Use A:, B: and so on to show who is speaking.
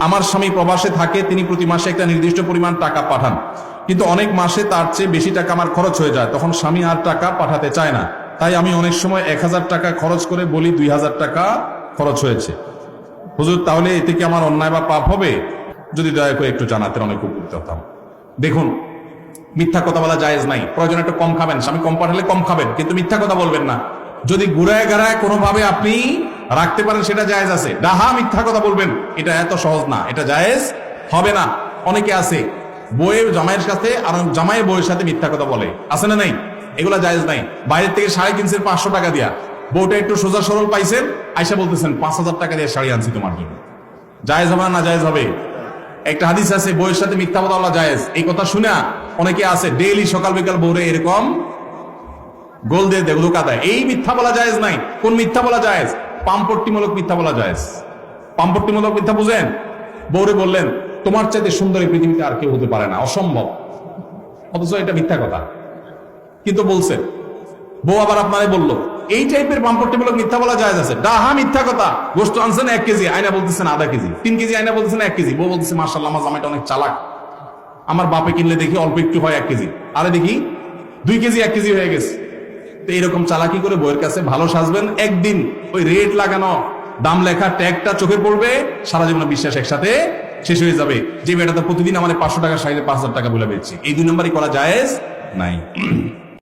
A: আমার স্বামী প্রবাসে থাকে, তিনি প্রতি মাসে একটা নির্দিষ্ট পরিমাণ টাকা পাঠান। কিন্তু অনেক মাসে তার চেয়ে বেশি টাকা আমার খরচ হয়ে যায়। তখন স্বামী আর টাকা পাঠাতে চায় না। তাই আমি অনেক সময় এক হাজার টাকা খরচ করে বলি, দুই হাজার টাকা খরচ হয়েছে। হুজুর, তাহলে এতে কি আমার অন্যায় বা পাপ হবে? যদি দয়া করে একটু জানাতেন, অনেক উপকৃত হতাম। দেখুন, মিথ্যা কথা বলা জায়েজ নাই। প্রয়োজন একটু কম খাবেন। স্বামী কম পাঠালে কম খাবেন, কিন্তু মিথ্যা কথা বলবেন না। যদি ঘুরায় গাড়ায় কোনোভাবে আপনি রাখতে পারেন, সেটা জায়েজ আছে। ডাহা মিথ্যা কথা বলবেন, এটা এত সহজ না, এটা জায়েজ হবে না। অনেকে আছে বইয়ের জামাইয়ের সাথে আর জামাইয়ের বইয়ের সাথে মিথ্যা কথা বলে। আছে না নাই? এগুলা জায়েজ নাই। বাইরের থেকে শাড়ি কিনছেন পাঁচশো টাকা দিয়া। বউটা একটু সোজা সরল পাইছেন, আইসা বলতেছেন, পাঁচ হাজার টাকা দিয়ে শাড়ি আনছি তোমার জন্য। জায়েজ হবে না জায়েজ হবে? একটা হাদিস আছে, বইয়ের সাথে মিথ্যা কথা বলা জায়েজ। এই কথা শুনে, অনেকে আছে, ডেইলি সকাল বিকাল বউরে এরকম গোল দিয়ে দেয় ধোকা দেয়। এই মিথ্যা বলা জায়েজ নাই। কোন মিথ্যা বলা জায়েজ? পাম্পট্টিমূলক মিথ্যা বলা জায়েজ। পাম্পট্টিমূলক মিথ্যা বুঝেন? বউরে বললেন, তোমার চাইতে সুন্দর এই পৃথিবীতে আর কেউ হতে পারে না, অসম্ভব। অথচ এটা মিথ্যা কথা। কিন্তু বলছে বউ আবার আপনারে বলল, এই টাইপের পাম্পট্টিমূলক মিথ্যা বলা যায় আছে। ডাহা, মিথ্যা কথা। গোস্ত আনছেন এক কেজি, আয়না বলতেছেন আধা কেজি। তিন কেজি আয়না বলতেছেন এক কেজি। বউ বলতেছে মার্শাল্লাহ আমার জামাইটা অনেক চালাক। আমার বাপে কিনলে দেখি অল্প একটু হয় এক কেজি। আরে দেখি, দুই কেজি, এক কেজি হয়ে গেছে। তো এরকম চালাকি করে বইয়ের কাছে ভালো সাজবেন। একদিন ওই রেট লাগানো, দাম লেখা ট্যাগটা চোখে পড়বে, সারা জীবন বিশ্বাস একসাথে শেষ হয়ে যাবে। যে বেটাটা প্রতিদিন আমার পাঁচশো টাকা সাইডে পাঁচ হাজার টাকা বলে পেয়েছি এই দুই নম্বরই করা যায় নাই।